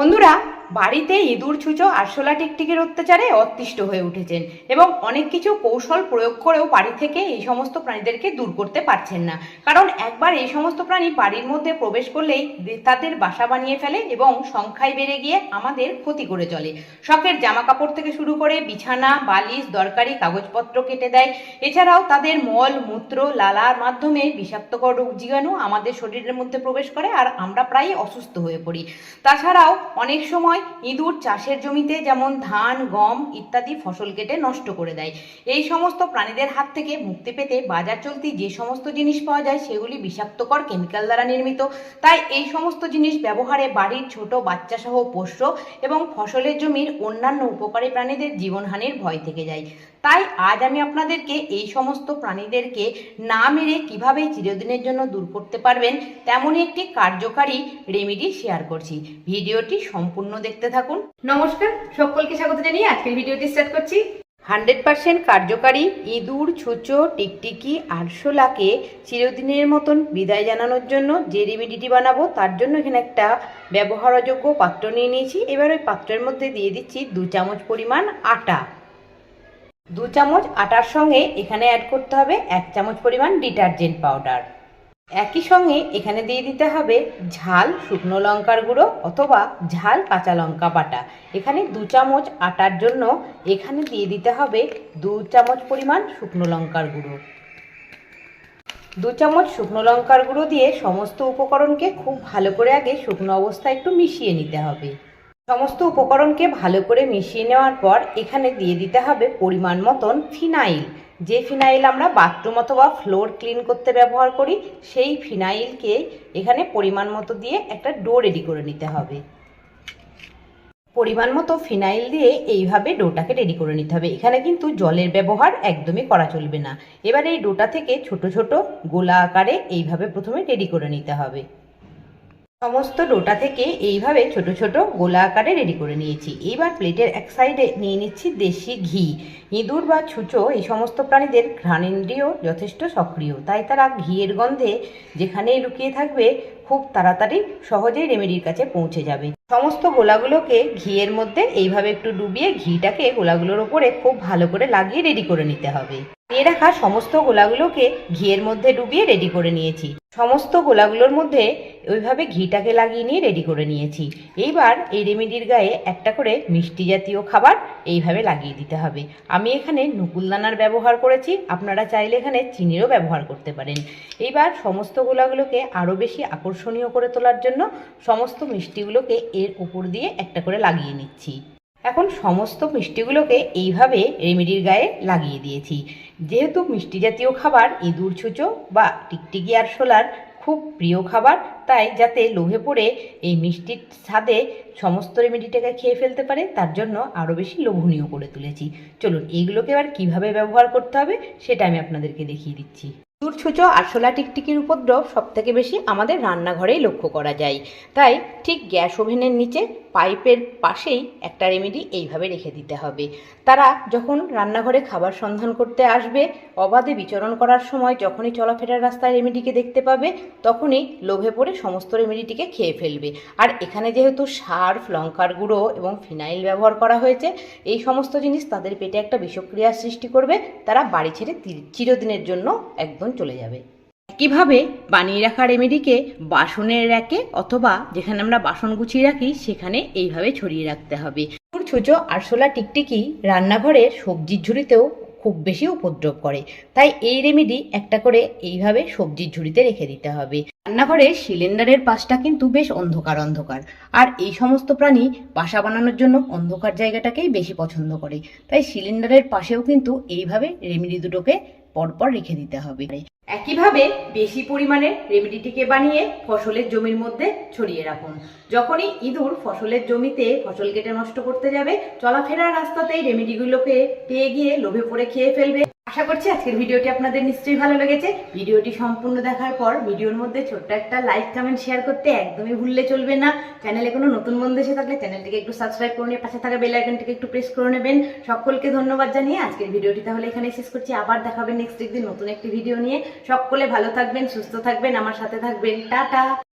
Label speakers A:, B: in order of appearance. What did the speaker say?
A: বন্ধুরা বাড়িতে ইঁদুর, ছুঁচো আরশোলা টিকটিকির অত্যাচারে অতিষ্ঠ হয়ে উঠেছেন এবং অনেক কিছু কৌশল প্রয়োগ করেও বাড়ি থেকে এই সমস্ত প্রাণীদেরকে দূর করতে পারছেন না। কারণ একবার এই সমস্ত প্রাণী বাড়ির মধ্যে প্রবেশ করলেই তাদের বাসা বানিয়ে ফেলে এবং সংখ্যায় বেড়ে গিয়ে আমাদের ক্ষতি করে চলে। শখের জামা কাপড় থেকে শুরু করে বিছানা, বালিশ, দরকারি কাগজপত্র কেটে দেয়। এছাড়াও তাদের মল, মূত্র, লালার মাধ্যমে বিষাক্তকর রোগ জীবাণু আমাদের শরীরের মধ্যে প্রবেশ করে আর আমরা প্রায় অসুস্থ হয়ে পড়ি। তাছাড়াও অনেক সময় ইঁদুর চাষের জমিতে যেমন ধান, গম ইত্যাদি ফসল কেটে নষ্ট করে দেয়। এই সমস্ত প্রাণীদের হাত থেকে মুক্তি পেতে বাজার চলতি যে সমস্ত জিনিস পাওয়া যায়, সেগুলি বিষাক্তকর কেমিক্যাল দ্বারা নির্মিত। তাই এই সমস্ত জিনিস ব্যবহারে বাড়ির ছোট বাচ্চা সহ পোষ্য এবং ফসলের জমির অন্যান্য উপকারী প্রাণীদের জীবনহানির ভয় থেকে যায়। তাই আজ আমি আপনাদেরকে এই সমস্ত প্রাণীদেরকে না মেরে কীভাবে চিরদিনের জন্য দূর করতে পারবেন, তেমনই একটি কার্যকারী রেমেডি শেয়ার করছি। ভিডিওটি সম্পূর্ণ দেখতে থাকুন। নমস্কার, সকলকে স্বাগত জানিয়ে আজকের ভিডিওটি স্টার্ট করছি। হান্ড্রেড পার্সেন্ট কার্যকারী ইঁদুর, ছুঁচো, টিকটিকি আরশোলাকে চিরদিনের মতন বিদায় জানানোর জন্য যে রেমেডিটি বানাবো, তার জন্য এখানে একটা ব্যবহারযোগ্য পাত্র নিয়ে নিয়েছি। এবার ওই পাত্রের মধ্যে দিয়ে দিচ্ছি দু চামচ পরিমাণ আটা। দু চামচ আটার সঙ্গে এখানে অ্যাড করতে হবে এক চামচ পরিমাণ ডিটারজেন্ট পাউডার। একই সঙ্গে এখানে দিয়ে দিতে হবে ঝাল শুকনো লঙ্কার গুঁড়ো অথবা ঝাল কাঁচা লঙ্কা বাটা। এখানে দু চামচ আটার জন্য এখানে দিয়ে দিতে হবে দু চামচ পরিমাণ শুকনো লঙ্কার গুঁড়ো। দু চামচ শুকনো লঙ্কার গুঁড়ো দিয়ে সমস্ত উপকরণকে খুব ভালো করে আগে শুকনো অবস্থায় একটু মিশিয়ে নিতে হবে। সমস্ত উপকরণকে ভালো করে মিশিয়ে নেওয়ার পর এখানে দিয়ে দিতে হবে পরিমাণ মতন ফিনাইল। যে ফিনাইল আমরা বাথরুম অথবা ফ্লোর ক্লিন করতে ব্যবহার করি, সেই ফিনাইলকে এখানে পরিমাণ মতো দিয়ে একটা ডো রেডি করে নিতে হবে। পরিমাণ মতো ফিনাইল দিয়ে এইভাবে ডোটাকে রেডি করে নিতে হবে। এখানে কিন্তু জলের ব্যবহার একদমই করা চলবে না। এবার এই ডোটা থেকে ছোট ছোট গোলা আকারে এইভাবে প্রথমে রেডি করে নিতে হবে। সমস্ত ডোটা থেকে এইভাবে ছোট ছোট গোলা আকারে রেডি করে নিয়েছি। এইবার প্লেটের এক সাইডে নিয়ে নিচ্ছি দেশি ঘি। ইঁদুর বা ছুঁচো এই সমস্ত প্রাণীদের ঘ্রাণেন্দ্রিয় যথেষ্ট সক্রিয়। তাই তারা ঘিয়ের গন্ধে যেখানেই লুকিয়ে থাকবে, খুব তাড়াতাড়ি সহজেই রেমেডির কাছে পৌঁছে যাবে। সমস্ত গোলাগুলোকে ঘিয়ের মধ্যে এইভাবে একটু ডুবিয়ে ঘিটাকে গোলাগুলোর ওপরে খুব ভালো করে লাগিয়ে রেডি করে নিতে হবে। নিয়ে রাখা সমস্ত গোলাগুলোকে ঘিয়ের মধ্যে ডুবিয়ে রেডি করে নিয়েছি। সমস্ত গোলাগুলোর মধ্যে ওইভাবে ঘিটাকে লাগিয়ে নিয়ে রেডি করে নিয়েছি। এইবার এই রেমেডির গায়ে একটা করে মিষ্টি জাতীয় খাবার এইভাবে লাগিয়ে দিতে হবে। আমি এখানে নুকুলদানার ব্যবহার করেছি, আপনারা চাইলে এখানে চিনিরও ব্যবহার করতে পারেন। এইবার সমস্ত গোলাগুলোকে আরও বেশি আকর্ষণীয় করে তোলার জন্য সমস্ত মিষ্টিগুলোকে এর উপর দিয়ে একটা করে লাগিয়ে নিচ্ছি। এখন সমস্ত মিষ্টিগুলোকে এইভাবে রেমেডির গায়ে লাগিয়ে দিয়েছি। যেহেতু মিষ্টি জাতীয় খাবার ইঁদুর ছুঁচো বা টিকটিকি আর শোলার খুব প্রিয় খাবার, তাই যাতে লোভে পড়ে এই মিষ্টির স্বাদে সমস্ত রেমেডিটাকে খেয়ে ফেলতে পারে, তার জন্য আরও বেশি লোভনীয় করে তুলেছি। চলুন, এইগুলোকে এবার কীভাবে ব্যবহার করতে হবে, সেটা আমি আপনাদেরকে দেখিয়ে দিচ্ছি। ইঁদুর ছুঁচো আরশোলা টিকটিকির উপদ্রব সব থেকে বেশি আমাদের রান্নাঘরেই লক্ষ্য করা যায়। তাই ঠিক গ্যাস ওভেনের নিচে পাইপের পাশেই একটা রেমেডি এইভাবে রেখে দিতে হবে। তারা যখন রান্নাঘরে খাবার সন্ধান করতে আসবে, অবাধে বিচরণ করার সময় যখনই চলাফেরার রাস্তায় রেমেডিকে দেখতে পাবে, তখনই লোভে পড়ে সমস্ত রেমেডিটিকে খেয়ে ফেলবে। আর এখানে যেহেতু সার্ফ লঙ্কার গুঁড়ো এবং ফিনাইল ব্যবহার করা হয়েছে, এই সমস্ত জিনিস তাদের পেটে একটা বিষক্রিয়ার সৃষ্টি করবে। তারা বাড়ি ছেড়ে চিরদিনের জন্য একদম চলে যাবে। একইভাবে বানিয়ে রাখা রেমেডিকে বাসনের র্যাকে অথবা যেখানে আমরা বাসন গুছিয়ে রাখি, সেখানে এইভাবে ছড়িয়ে রাখতে হবে। ছুঁচো আরশোলা টিকটিকি রান্নাঘরে সবজির ঝুড়িতেও খুব বেশি উপদ্রব করে। তাই এই রেমেডি একটা করে এইভাবে সবজির ঝুড়িতে রেখে দিতে হবে। রান্নাঘরে সিলিন্ডারের পাশটা কিন্তু বেশ অন্ধকার অন্ধকার। আর এই সমস্ত প্রাণী বাসা বানানোর জন্য অন্ধকার জায়গাটাকেই বেশি পছন্দ করে। তাই সিলিন্ডারের পাশেও কিন্তু এইভাবে রেমেডি দুটোকে পরপর রেখে দিতে হবে। একইভাবে বেশি পরিমাণে রেমেডিটিকে বানিয়ে ফসলের জমির মধ্যে ছড়িয়ে রাখুন। যখনই ইঁদুর ফসলের জমিতে ফসল কেটে নষ্ট করতে যাবে, চলাফেরার রাস্তাতেই রেমেডিগুলোকে পেয়ে গিয়ে লোভে পড়ে খেয়ে ফেলবে। আশা করছি আজকের ভিডিওটি আপনাদের নিশ্চয়ই ভালো লেগেছে। ভিডিওটি সম্পূর্ণ দেখার পর ভিডিওর মধ্যে ছোট্ট একটা লাইক কমেন্ট শেয়ার করতে একদমই ভুললে চলবে না। চ্যানেলে কোনো নতুন বন্ধু এসে থাকলে চ্যানেলটিকে একটু সাবস্ক্রাইব করে নিয়ে পাশে থাকা বেল আইকনটিকে একটু প্রেস করে নেবেন। সকলকে ধন্যবাদ জানিয়ে আজকের ভিডিওটি তাহলে এখানে শেষ করছি। আবার দেখাবেন নেক্সট একদিন নতুন একটি ভিডিও নিয়ে। সকলে ভালো থাকবেন, সুস্থ থাকবেন। আমার সাথে থাকবেন। টাটা!